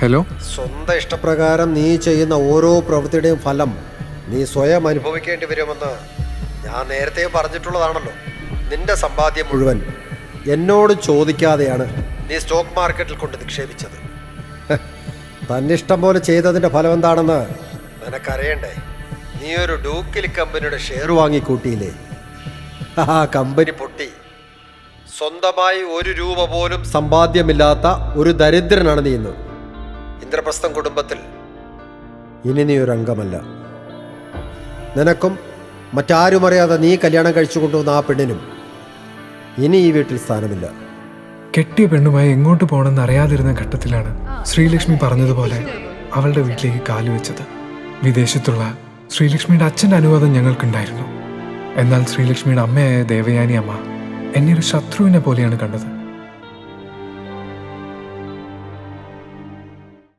Hello സ്വന്തം ഇഷ്ടപ്രകാരം നീ ചെയ്യുന്ന ഓരോ പ്രവൃത്തിയുടെയും ഫലം നീ സ്വയം അനുഭവിക്കേണ്ടി വരുമെന്ന് ഞാൻ നേരത്തെ പറഞ്ഞിട്ടുള്ളതാണല്ലോ. നിന്റെ സമ്പാദ്യം മുഴുവൻ എന്നോട് ചോദിക്കാതെയാണ് നീ സ്റ്റോക്ക് മാർക്കറ്റിൽ കൊണ്ട് നിക്ഷേപിച്ചത്. തന്നിഷ്ടം പോലെ ചെയ്തതിന്റെ ഫലം എന്താണെന്ന് നിനക്കറിയണ്ടേ? നീ ഒരു ഡൂക്കിൽ കമ്പനിയുടെ ഷെയർ വാങ്ങിക്കൂട്ടിയില്ലേ? ആ കമ്പനി പൊട്ടി. സ്വന്തമായി ഒരു രൂപ പോലും സമ്പാദ്യമില്ലാത്ത ഒരു ദരിദ്രനാണ് നീ ഇന്ന്. ഇന്ദ്രപ്രസ്ഥം കുടുംബത്തിൽ. ഇനി നീ ഒരു അംഗമല്ല. നിനക്കും മറ്റാരും അറിയാതെ നീ കല്യാണം കഴിച്ചു കൊണ്ടുവന്ന ആ പെണ്ണിനും ഇനി ഈ വീട്ടിൽ സ്ഥാനമില്ല. കെട്ടിയ പെണ്ണുമായി എങ്ങോട്ട് പോകണമെന്ന് അറിയാതിരുന്ന ഘട്ടത്തിലാണ് ശ്രീലക്ഷ്മി പറഞ്ഞതുപോലെ അവളുടെ വീട്ടിലേക്ക് കാലുവെച്ചത് വിദേശത്തുള്ള ശ്രീലക്ഷ്മിയുടെ അച്ഛന്റെ അനുവാദം ഞങ്ങൾക്കുണ്ടായിരുന്നു. എന്നാൽ ശ്രീലക്ഷ്മിയുടെ അമ്മയായ ദേവയാനി അമ്മ എന്നെ ഒരു ശത്രുവിനെ പോലെയാണ് കണ്ടത്.